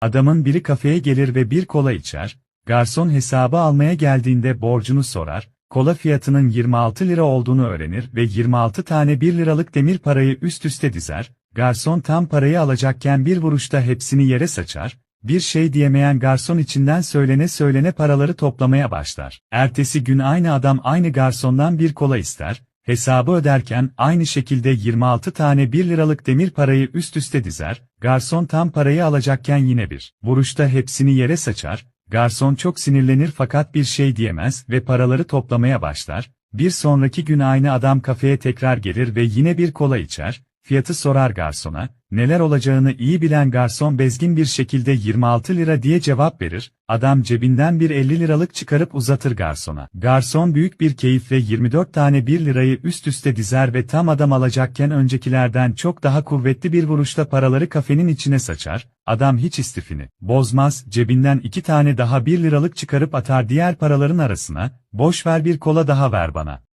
Adamın biri kafeye gelir ve bir kola içer, garson hesabı almaya geldiğinde borcunu sorar, kola fiyatının 26 lira olduğunu öğrenir ve 26 tane 1 liralık demir parayı üst üste dizer, garson tam parayı alacakken bir vuruşta hepsini yere saçar, bir şey diyemeyen garson içinden söylene söylene paraları toplamaya başlar. Ertesi gün aynı adam aynı garsondan bir kola ister, hesabı öderken aynı şekilde 26 tane 1 liralık demir parayı üst üste dizer, garson tam parayı alacakken yine bir vuruşta hepsini yere saçar, garson çok sinirlenir fakat bir şey diyemez ve paraları toplamaya başlar, bir sonraki gün aynı adam kafeye tekrar gelir ve yine bir kola içer, fiyatı sorar garsona, neler olacağını iyi bilen garson bezgin bir şekilde 26 lira diye cevap verir, adam cebinden bir 50 liralık çıkarıp uzatır garsona. Garson büyük bir keyifle 24 tane 1 lirayı üst üste dizer ve tam adam alacakken öncekilerden çok daha kuvvetli bir vuruşta paraları kafenin içine saçar, adam hiç istifini bozmaz, cebinden iki tane daha 1 liralık çıkarıp atar diğer paraların arasına, boş ver bir kola daha ver bana.